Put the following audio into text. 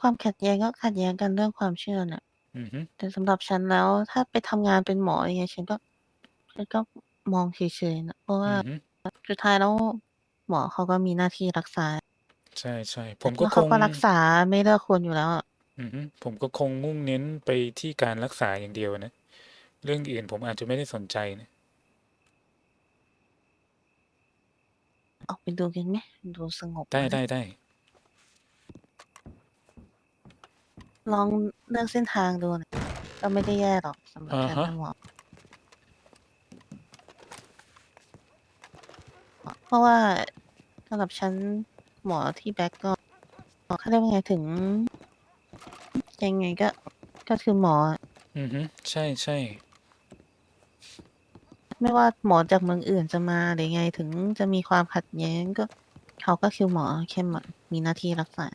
ความขัดแย้งก็ขัดแย้งกันเรื่องความเชื่อน่ะ อือฮึ แต่สำหรับฉันแล้ว ถ้าไปทำงานเป็นหมอ อย่างเงี้ย ฉันก็ ฉันก็มองเฉย ๆ นะ เพราะว่าอือฮึ สุดท้ายแล้ว หมอเขาก็มีหน้าที่รักษา ใช่ ๆ ผมก็แล้วคเขาง ก็รักษาไม่เลือกคนอยู่แล้วอะ อือฮึ ผมก็คงมุ่งเน้นไปที่การรักษาอย่างเดียวนะ เรื่องอื่นผมอาจจะไม่ได้สนใจนะ ออกไปดูกันไหม ดูสงบได้นะได้ได้ ลองเลือกเส้นทางดูนะก็ไม่ได้แย่หรอกสำหรับอะการฮะเป็นหมอเพราะว่าสำหรับฉันหมอที่แบ็กก็เขาเรียกว่าไงถึง ยังไงก็ก็คือหมออะอือฮึใช่ ไม่ว่าหมอจากเมืองอื่นจะมาหรือไงถึงจะมีความขัดแย้งก็ เขาก็คือหมอแค่มามีหน้าที่รักษา